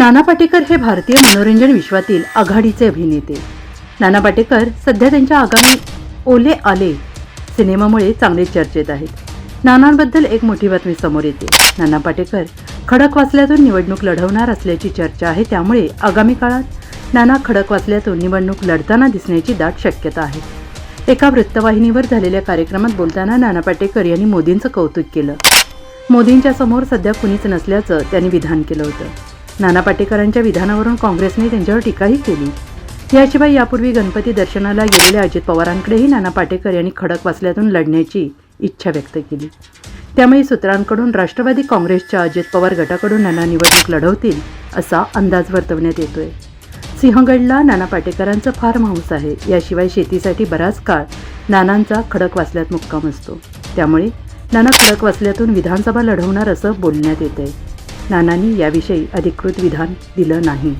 नाना पाटेकर हे भारतीय मनोरंजन विश्वातील आघाडीचे अभिनेते. नाना पाटेकर सध्या त्यांच्या आगामी ओले आले सिनेमामुळे चांगले चर्चेत आहेत. नानांबद्दल एक मोठी बातमी समोर येते. नाना पाटेकर खडकवासल्यातून निवडणूक लढवणार असल्याची चर्चा आहे त्यामुळे आगामी काळात नाना खडकवासल्यातून निवडणूक लढताना दिसण्याची दाट शक्यता आहे. एका वृत्तवाहिनीवर झालेल्या कार्यक्रमात बोलताना नाना पाटेकर यांनी मोदींचं कौतुक केलं. मोदींच्या समोर सध्या कुणीच नसल्याचं त्यांनी विधान केलं होतं. नाना पाटेकरांच्या विधानावरून काँग्रेसने त्यांच्यावर टीकाही केली. याशिवाय यापूर्वी गणपती दर्शनाला गेलेल्या अजित पवारांकडेही नाना पाटेकर यांनी खडकवासल्यातून लढण्याची इच्छा व्यक्त केली. त्यामुळे सूत्रांकडून राष्ट्रवादी काँग्रेसच्या अजित पवार गटाकडून नाना निवडणूक लढवतील असा अंदाज वर्तवण्यात येतोय. सिंहगडला नाना पाटेकरांचं फार हाऊस आहे. याशिवाय शेतीसाठी बराच काळ नानांचा खडकवासल्यात मुक्काम असतो. त्यामुळे नाना खडकवासल्यातून विधानसभा लढवणार असं बोलण्यात येत आहे नानांनी याविषयी अधिकृत विधान दिलं नाही.